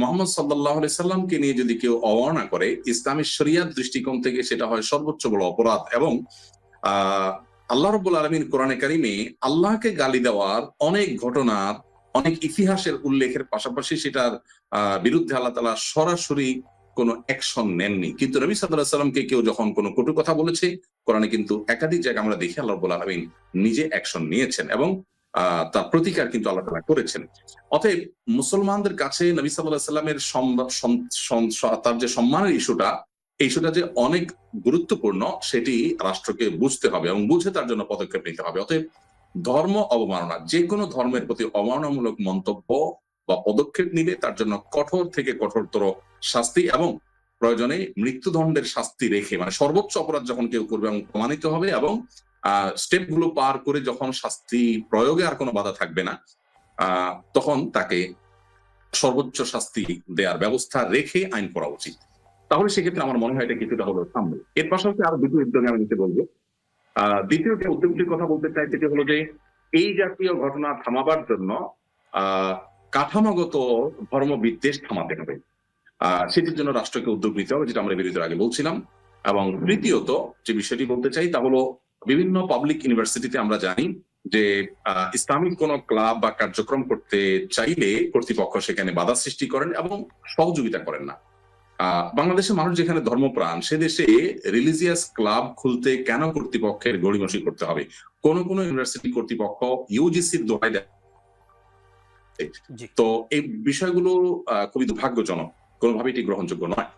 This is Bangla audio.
মোহাম্মদ সাল্লাহ সাল্লামকে নিয়ে যদি কেউ অবমাননা করে ইসলামী শরিয়ার দৃষ্টিকোণ থেকে সেটা হয় সর্বোচ্চ বড় অপরাধ এবং আল্লাহ রব্বুল আলমিন কোরআনে কারিমে আল্লাহকে গালি দেওয়ার অনেক ঘটনার, অনেক ইতিহাসের উল্লেখের পাশাপাশি সেটার বিরুদ্ধে আল্লাহ তালা সরাসরি কোনো অ্যাকশন নেননি। কিন্তু রবি সাল্লাহ সাল্লামকে কেউ যখন কোনো কটু কথা বলেছে, কোরআনে কিন্তু একাধিক জায়গায় আমরা দেখি আল্লাহ রব্বুল আলমিন নিজে অ্যাকশন নিয়েছেন এবং তার প্রতিকার কিন্তু আল্লাহ তালা করেছেন। অতএব মুসলমানদের কাছে নবী সাল্লাহ সাল্লামের তার যে সম্মানের ইস্যুটা ইস্যুটা যে অনেক গুরুত্বপূর্ণ, সেটি রাষ্ট্রকে বুঝতে হবে এবং বুঝে তার জন্য পদক্ষেপ নিতে হবে। অতএব ধর্ম অবমাননা যে কোনো ধর্মের প্রতি অবমাননামূলক মন্তব্য বা পদক্ষেপ নিলে তার জন্য কঠোর থেকে কঠোরতর শাস্তি এবং প্রয়োজনে মৃত্যুদণ্ডের শাস্তি রেখে মানে সর্বোচ্চ অপরাধ যখন কেউ করবে এবং প্রমাণিত হবে এবং স্টেপগুলো পার করে যখন শাস্তি প্রয়োগে আর কোনো বাধা থাকবে না তখন তাকে সর্বোচ্চ শাস্তি দেওয়ার ব্যবস্থা রেখে আইন করা উচিত। তাহলে সেক্ষেত্রে আমার মনে হয় এটা কিছুটা হলো সামনে। এর পাশাপাশি আরও দুটো উদ্যোগে আমি নিতে বলব। দ্বিতীয় যে উদ্যোগটির কথা বলতে চাই সেটি হলো যে, এই জাতীয় ঘটনা থামাবার জন্য কাঠামোগত ধর্ম বিদ্বেষ থামাতে হবে। সেটির জন্য রাষ্ট্রকে উদ্যোগ নিতে হবে, যেটা আমরা বিরোধীর আগে বলছিলাম। এবং তৃতীয়ত যে বিষয়টি বলতে চাই তা হলো বিভিন্ন পাবলিক ইউনিভার্সিটিতে আমরা জানি যে ইসলামিক কোন ক্লাব বা কার্যক্রম করতে চাইলে কর্তৃপক্ষ সেখানে বাধা সৃষ্টি করেন এবং সহযোগিতা করেন না। বাংলাদেশের মানুষ যেখানে ধর্মপ্রাণ সে দেশে রিলিজিয়াস ক্লাব খুলতে কেন কর্তৃপক্ষের গড়িমসি করতে হবে? কোন কোন ইউনিভার্সিটি কর্তৃপক্ষ ইউজিসির দোহাই দেয়। তো এই বিষয়গুলো আহ, খুবই দুর্ভাগ্যজনক। কোনোভাবেই এটি গ্রহণযোগ্য নয়।